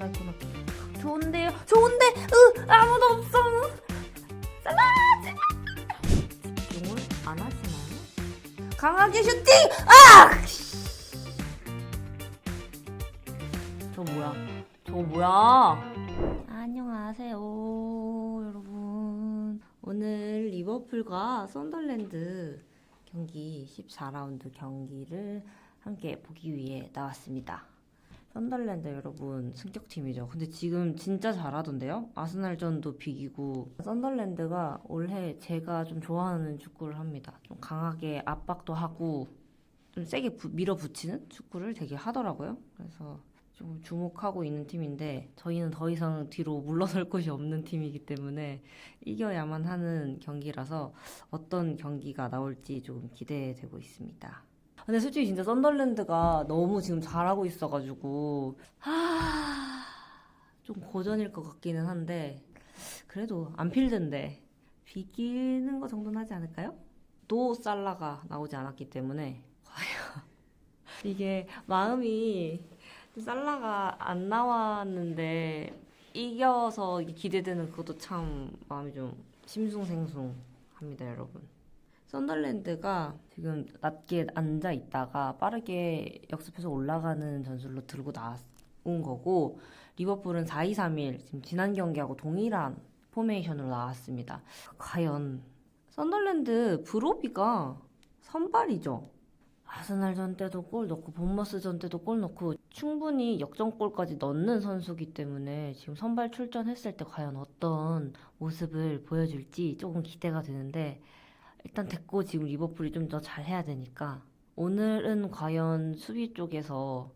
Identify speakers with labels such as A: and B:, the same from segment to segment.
A: 살라 코너 좋은데요? 좋은데? 으 아무도 없어. 살라 집중을 안 하시나요? 강하게 슈팅! 아! 저 뭐야? 저 뭐야? 안녕하세요 여러분. 오늘 리버풀과 썬덜랜드 경기 14라운드 경기를 함께 보기 위해 나왔습니다. 썬덜랜드 여러분 승격팀이죠. 근데 지금 진짜 잘하던데요? 아스날전도 비기고 썬덜랜드가 올해 제가 좀 좋아하는 축구를 합니다. 좀 강하게 압박도 하고 좀 세게 부- 밀어붙이는 축구를 되게 하더라고요. 그래서 좀 주목하고 있는 팀인데 저희는 더 이상 뒤로 물러설 곳이 없는 팀이기 때문에 이겨야만 하는 경기라서 어떤 경기가 나올지 조금 기대되고 있습니다. 근데 솔직히 진짜 썬덜랜드가 너무 지금 잘하고 있어가지고 하... 좀 고전일 것 같기는 한데 그래도 안필드인데 비기는 거 정도는 하지 않을까요? 또 살라가 나오지 않았기 때문에 과연 이게 마음이 살라가 안 나왔는데 이겨서 기대되는 그것도 참 마음이 좀 심숭생숭합니다, 여러분. 썬덜랜드가 지금 낮게 앉아 있다가 빠르게 역습해서 올라가는 전술로 들고 나온 거고 리버풀은 4-2-3-1 지금 지난 경기하고 동일한 포메이션으로 나왔습니다. 과연 썬덜랜드 브로비가 선발이죠. 아스날전 때도 골 넣고 본머스전 때도 골 넣고 충분히 역전골까지 넣는 선수기 때문에 지금 선발 출전했을 때 과연 어떤 모습을 보여줄지 조금 기대가 되는데 일단 됐고 지금 리버풀이 좀 더 잘해야 되니까 오늘은 과연 수비 쪽에서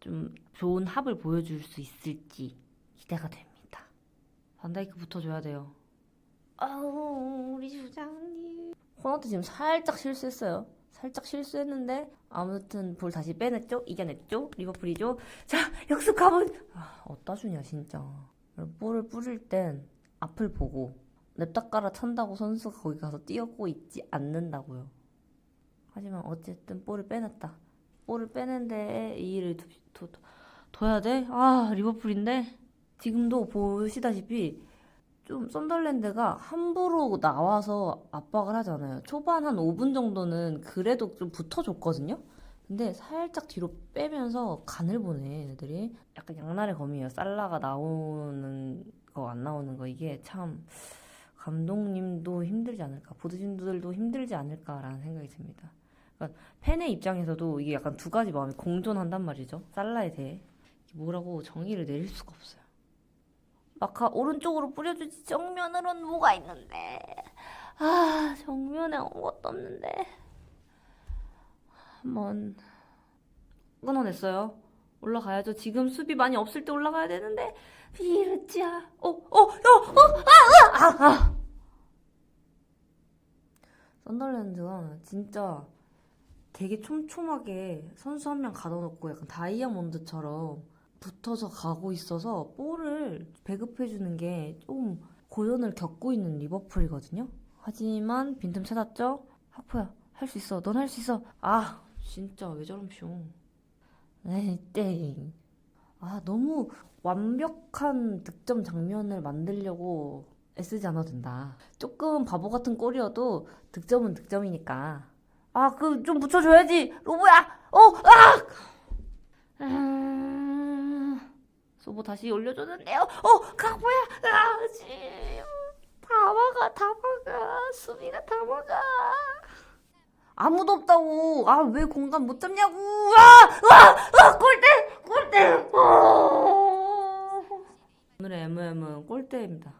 A: 좀 좋은 합을 보여줄 수 있을지 기대가 됩니다. 반다이크 붙어줘야 돼요. 아우 우리 주장님. 코너트 지금 살짝 실수했어요. 살짝 실수했는데 아무튼 볼 다시 빼냈죠? 이겨냈죠? 리버풀이죠? 자 역습 가본. 아 어디다 주냐 진짜. 볼을 뿌릴 땐 앞을 보고 냅다 깔아 찬다고 선수가 거기 가서 뛰었고 있지 않는다고요. 하지만 어쨌든 볼을 빼냈다. 볼을 빼는 데에 이 일을 두, 두, 두, 둬야 돼? 아 리버풀인데 지금도 보시다시피 좀 썬덜랜드가 함부로 나와서 압박을 하잖아요. 초반 한 5분 정도는 그래도 좀 붙어줬거든요. 근데 살짝 뒤로 빼면서 간을 보네 애들이. 약간 양날의 검이에요. 살라가 나오는 거 안 나오는 거 이게 참 감독님도 힘들지 않을까, 보드진들도 힘들지 않을까라는 생각이 듭니다. 그러니까 팬의 입장에서도 이게 약간 두 가지 마음이 공존한단 말이죠. 살라에 대해 뭐라고 정의를 내릴 수가 없어요. 마카 오른쪽으로 뿌려주지 정면으로는 뭐가 있는데 아 정면에 아무것도 없는데 한번 끊어냈어요. 올라가야죠. 지금 수비 많이 없을 때 올라가야 되는데 비르지야. 어, 어, 어, 어, 아, 아, 아, 아. 썬더랜드가 진짜 되게 촘촘하게 선수 한 명 가둬놓고 약간 다이아몬드처럼 붙어서 가고 있어서 볼을 배급해주는 게 좀 고전을 겪고 있는 리버풀이거든요. 하지만 빈틈 찾았죠? 하프야, 할 수 있어. 넌 할 수 있어. 아, 진짜 왜 저럼 쇼. 에이, 땡. 아, 너무 완벽한 득점 장면을 만들려고 애쓰지 않아도 된다. 조금 바보 같은 골이어도 득점은 득점이니까. 아, 그 좀 붙여줘야지. 로보야. 어, 아! 음, 소보 다시 올려줬는데요. 어, 각보야. 아, 지금 다 막아, 다 막아. 수비가 다 막아. 아무도 없다고. 아, 왜 공간 못 잡냐고. 아, 아, 아, 골대, 어. 오늘의 MM은 골대입니다.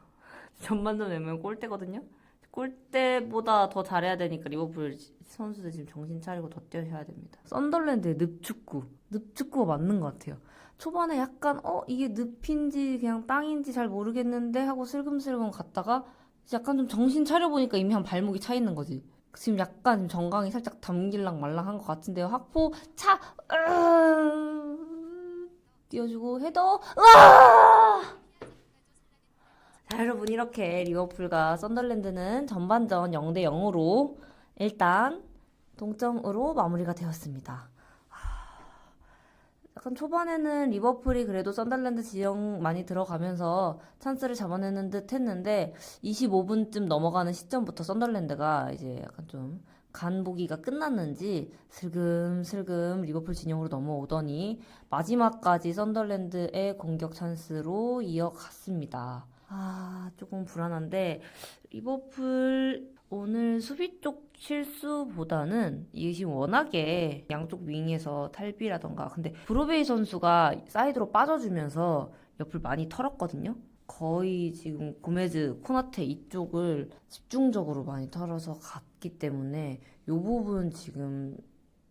A: 전반전 MM은 골대거든요. 골대보다 더 잘해야 되니까 리버풀 선수들 지금 정신 차리고 더 뛰어야 됩니다. 썬덜랜드의 늪축구. 늪축구가 맞는 것 같아요. 초반에 약간 어 이게 늪인지 그냥 땅인지 잘 모르겠는데 하고 슬금슬금 갔다가 약간 좀 정신 차려보니까 이미 한 발목이 차 있는 거지. 지금 약간 정강이 살짝 담길랑 말랑한 것 같은데요. 학포 차 으... 띄워주고 헤더 으아! 자 여러분 이렇게 리버풀과 썬덜랜드는 전반전 0대 0으로 일단 동점으로 마무리가 되었습니다. 하, 약간 초반에는 리버풀이 그래도 썬달랜드 지형 많이 들어가면서 찬스를 잡아내는 듯 했는데 25분쯤 넘어가는 시점부터 썬달랜드가 이제 약간 좀 간보기가 끝났는지 슬금슬금 리버풀 진영으로 넘어오더니 마지막까지 썬달랜드의 공격 찬스로 이어갔습니다. 아, 조금 불안한데 리버풀 오늘 수비 쪽 실수보다는 이게 지금 워낙에 양쪽 윙에서 탈비라던가 근데 브로베이 선수가 사이드로 빠져주면서 옆을 많이 털었거든요. 거의 지금 고메즈, 코나테 이쪽을 집중적으로 많이 털어서 갔기 때문에 이 부분 지금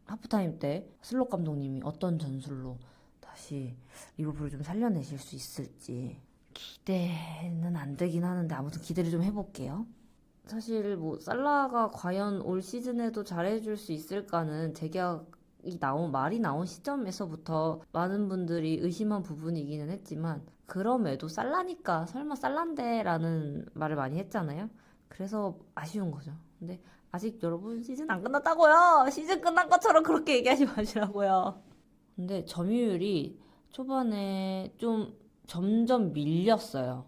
A: 하프타임 때 슬롯 감독님이 어떤 전술로 다시 리버풀을 좀 살려내실 수 있을지 기대는 안 되긴 하는데 아무튼 기대를 좀 해볼게요. 사실 뭐 살라가 과연 올 시즌에도 잘해줄 수 있을까는 재계약이 나온 말이 나온 시점에서부터 많은 분들이 의심한 부분이기는 했지만 그럼에도 살라니까 설마 살란데라는 말을 많이 했잖아요. 그래서 아쉬운 거죠. 근데 아직 여러분 시즌 안 끝났다고요. 시즌 끝난 것처럼 그렇게 얘기하지 마시라고요. 근데 점유율이 초반에 좀 점점 밀렸어요.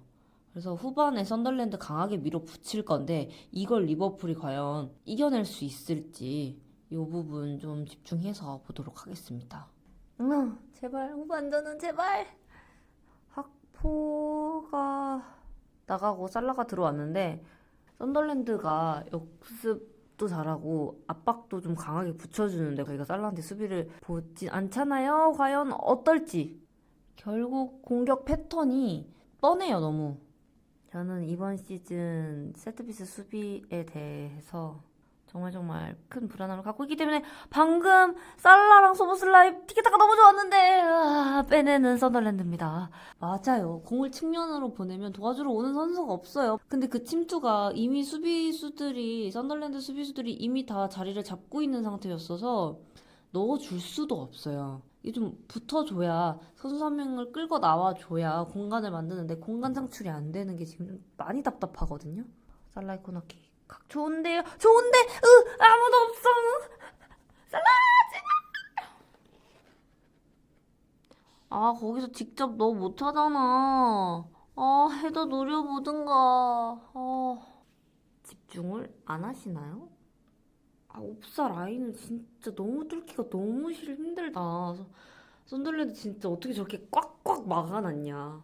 A: 그래서 후반에 썬덜랜드 강하게 밀어붙일 건데 이걸 리버풀이 과연 이겨낼 수 있을지 이 부분 좀 집중해서 보도록 하겠습니다. 음, 제발 후반전은 제발 학 포가 나가고 살라가 들어왔는데 썬덜랜드가 역습도 잘하고 압박도 좀 강하게 붙여주는데 저희가 살라한테 수비를 보진 않잖아요. 과연 어떨지 결국 공격 패턴이 뻔해요 너무. 저는 이번 시즌 세트피스 수비에 대해서 정말 정말 큰 불안함을 갖고 있기 때문에 방금 살라랑 소보슬라의 티켓타가 너무 좋았는데 아, 빼내는 썬더랜드입니다. 맞아요. 공을 측면으로 보내면 도와주러 오는 선수가 없어요. 근데 그 침투가 이미 수비수들이 썬더랜드 수비수들이 이미 다 자리를 잡고 있는 상태였어서 넣어줄 수도 없어요. 이게 좀 붙어줘야 선수 한 명을 끌고 나와줘야 공간을 만드는데 공간 창출이 안 되는 게 지금 좀 많이 답답하거든요. 살라이 코너킥 각 좋은데요? 좋은데 으 아무도 없어. 살라 제발. 아 거기서 직접 너 못하잖아. 아 해도 노려보든가. 아 집중을 안 하시나요? 아, 옵사 라인은 진짜 너무 뚫기가 너무 싫- 힘들다. 서- 썬덜랜드 진짜 어떻게 저렇게 꽉꽉 막아놨냐.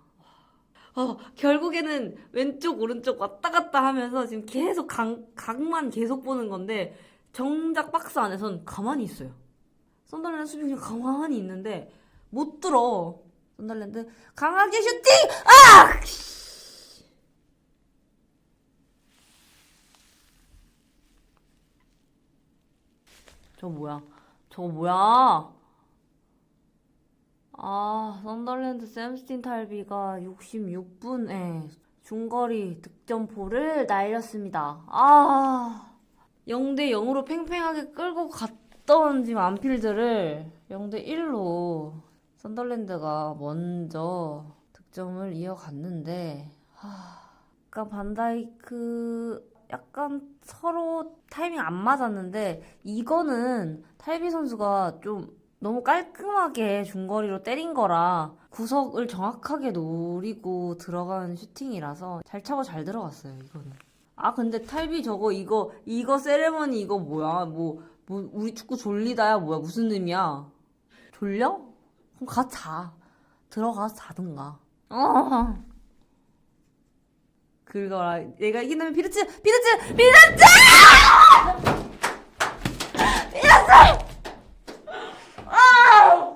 A: 아, 결국에는 왼쪽, 오른쪽 왔다 갔다 하면서 지금 계속 각, 각만 계속 보는 건데, 정작 박스 안에선 가만히 있어요. 썬덜랜드 수비 그냥 가만히 있는데, 못 들어. 썬덜랜드 강하게 슈팅! 아! 저거 뭐야? 저거 뭐야? 아, 썬더랜드 샘스틴 탈비가 66분에 중거리 득점포를 날렸습니다. 아, 0대 0으로 팽팽하게 끌고 갔던 지금 안필드를 0대 1로 썬더랜드가 먼저 득점을 이어갔는데, 하, 약간 반다이크 약간 서로 타이밍 안 맞았는데 이거는 탈비 선수가 좀 너무 깔끔하게 중거리로 때린 거라 구석을 정확하게 노리고 들어간 슈팅이라서 잘 차고 잘 들어갔어요 이거는 아 근데 탈비 저거 이거 이거 세레머니 이거 뭐야 뭐, 뭐 우리 축구 졸리다야 뭐야 무슨 의미야 졸려? 그럼 가 자 들어가서 자든가 어 긁어라. 이기면 비르츠, 비르츠, 비르츠! 비르츠! 아!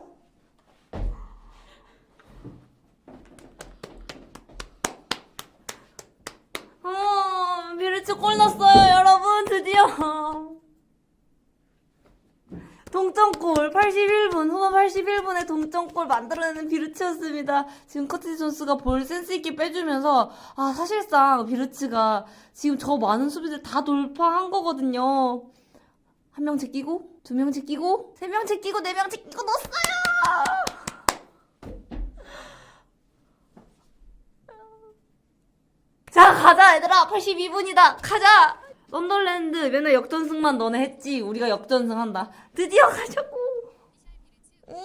A: 어, 비르츠 골 넣었어요, 여러분, 드디어. 동점골 81분 후반 81분에 동점골 만들어내는 비르츠였습니다. 지금 커티스 존스가 볼 센스 있게 빼주면서 아 사실상 비르츠가 지금 저 많은 수비들 다 돌파한 거거든요. 한명 제끼고 두명 제끼고 세명 제끼고 네명 제끼고 넣었어요. 자 가자 얘들아 82분이다 가자 썬덜랜드 맨날 역전승만 너네 했지 우리가 역전승 한다 드디어 가자고 음.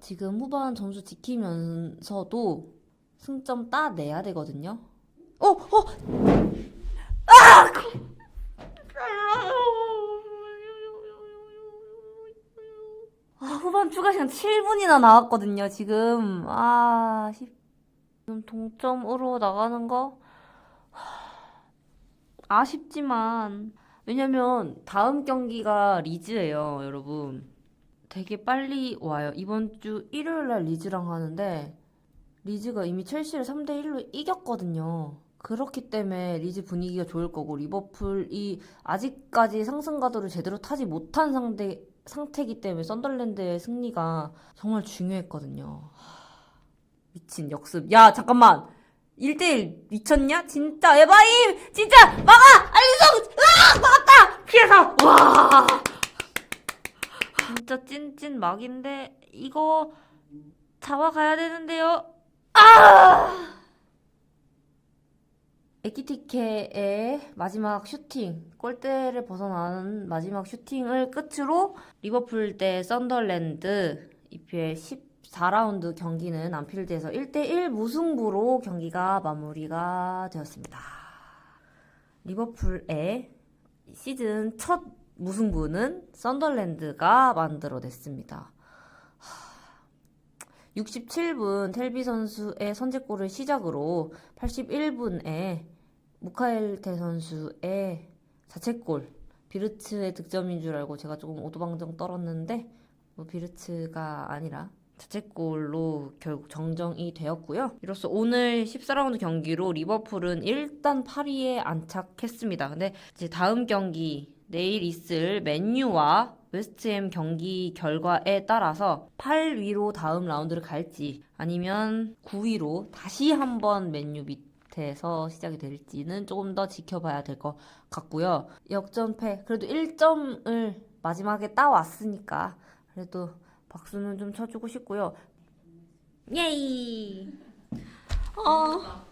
A: 지금 후반 점수 지키면서도 승점 따내야 되거든요. 어, 어! 아! 아, 후반 추가 시간 7분이나 나왔거든요, 지금. 아, 10. 지금 동점으로 나가는 거? 하, 아쉽지만. 왜냐면 다음 경기가 리즈예요, 여러분. 되게 빨리 와요. 이번 주 일요일 날 리즈랑 하는데 리즈가 이미 첼시를 3대 1로 이겼거든요. 그렇기 때문에 리즈 분위기가 좋을 거고 리버풀이 아직까지 상승 가도를 제대로 타지 못한 상대 상태이기 때문에 썬덜랜드의 승리가 정말 중요했거든요. 하, 미친 역습. 야, 잠깐만. 1대1 미쳤냐? 진짜 에바임! 진짜 막아! 알리송! 으아! 막았다! 피해서! 와! 진짜 찐찐 막인데 이거 잡아가야 되는데요. 아! 에키티케의 마지막 슈팅, 골대를 벗어나는 마지막 슈팅을 끝으로 리버풀 대 썬더랜드 EPL 14라운드 경기는 안필드에서 1대1 무승부로 경기가 마무리가 되었습니다. 리버풀의 시즌 첫 무승부는 썬더랜드가 만들어냈습니다. 67분 텔비 선수의 선제골을 시작으로 81분에 무카엘테 선수의 자책골 비르츠의 득점인 줄 알고 제가 조금 오도방정 떨었는데 뭐 비르츠가 아니라 자책골로 결국 정정이 되었고요. 이로써 오늘 14라운드 경기로 리버풀은 일단 8위에 안착했습니다. 근데 이제 다음 경기 내일 있을 맨유와 웨스트햄 경기 결과에 따라서 8위로 다음 라운드를 갈지 아니면 9위로 다시 한번 맨유 밑 에서 시작이 될지는 조금 더 지켜봐야 될 것 같고요. 역전패 그래도 1점을 마지막에 따왔으니까 그래도 박수는 좀 쳐주고 싶고요. 예이. 어.